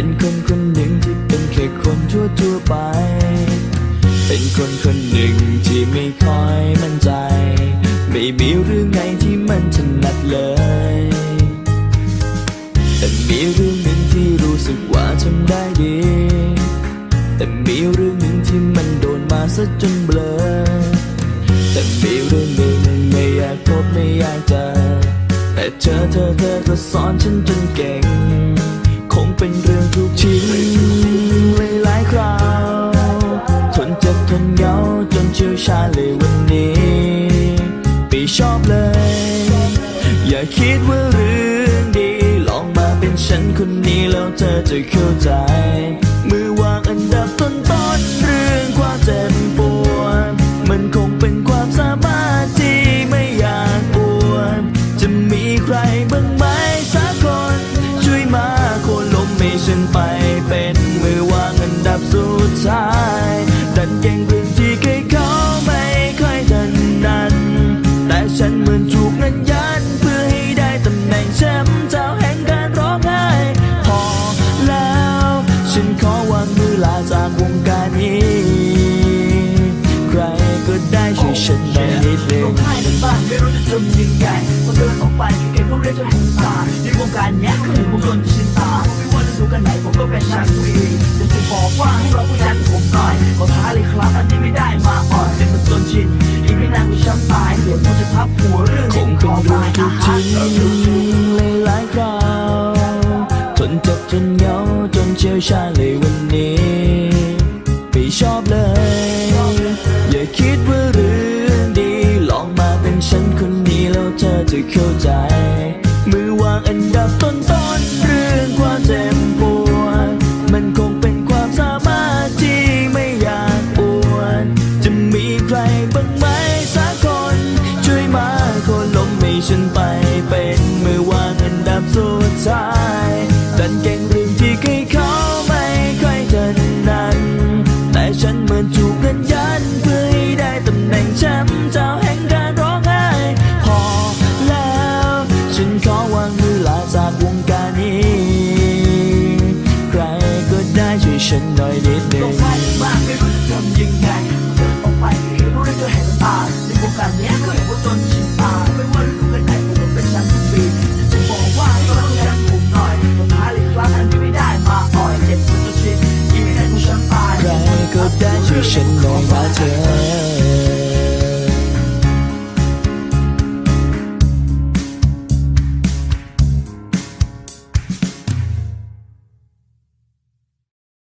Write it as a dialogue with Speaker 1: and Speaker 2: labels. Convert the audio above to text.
Speaker 1: เป็นคนคนหนึ่งที่เป็นแค่คนทั่วทั่วไป เป็นคนคนหนึ่งที่ไม่ค่อยมั่นใจ ไม่มีเรื่องไหนที่มันถนัดเลย แต่มีเรื่องหนึ่งที่รู้สึกว่าทำได้ดี แต่มีเรื่องหนึ่งที่มันโดนมาซะจนเบลอ แต่มีเรื่องหนึ่งไม่อยากพบไม่อยากเจอแต่เธอเธอเธอก็สอนฉันจนเก่ง ชี่ชาเลยวันนี้ไม่ชอบเลย อย่าคิดว่าเรื่องดี ลองมาเป็นฉันคนนี้แล้วเธอจะเข้าใจ มือวางอันดับต้นต้นๆเรื่องความเจ็บปวดมันคงเป็นความสามารถที่ไม่อยากปวดจะมีใครบ้าง นหน่อยนิดนึร้องงไห้
Speaker 2: ในบ้านไม่รู้จะทำยังไงพอเดินออกไปเก่งๆก็เรียกจนหูตาในวงการเนี้ยเขาเห็นพวกคนชินตาไม่ว่าจะดูกันไหนผมก็เป็นช่างวีแต่จะบอกว่าให้เราผู้ยันผมหน่อยขอท้าเลยครับอันนี้ไม่ได้มาอ่อนเป็นมันจนชินอีกไม่นานกูช้ำตายเดี๋ยวผมจะทับหัวเรื่อง
Speaker 1: คงเป็นเรื่องทุกชิ้นหลายคราวทนเจ็บทนเหงาจนเชี่ยวชาญเลยวัน อวางอันดับต้นต้นเรื่องความเจ็บปวดมันคงเป็นความสามารถที่ไม่อยากอวดจะมีใครบ้างไหมสักคน ช่วยมาโคนลมให้ฉันไปเป็นมือวางอันดับสุด ฉันหน่อยนิดนึ
Speaker 2: งงไห้ในบ้ากไม่รู้จะทำยังไงเดินออกไปเห็นรู้เรียกจนเห็นตาในวงการนี้ก็เห็นว่าจนชินตาไม่ว่าจะดูกันไหนผมก็เป็นช่างวีแต่จะบอกว่าให้เราผู้ยันผมหน่อยขอท้าเลยครับอันนี้ไม่ได้มาอ่อยเจ็บสุดจะชินอีกไม่นานกูช้ำตาย
Speaker 1: ใครก็ได้ช่วยฉันหน่อยนะเธอ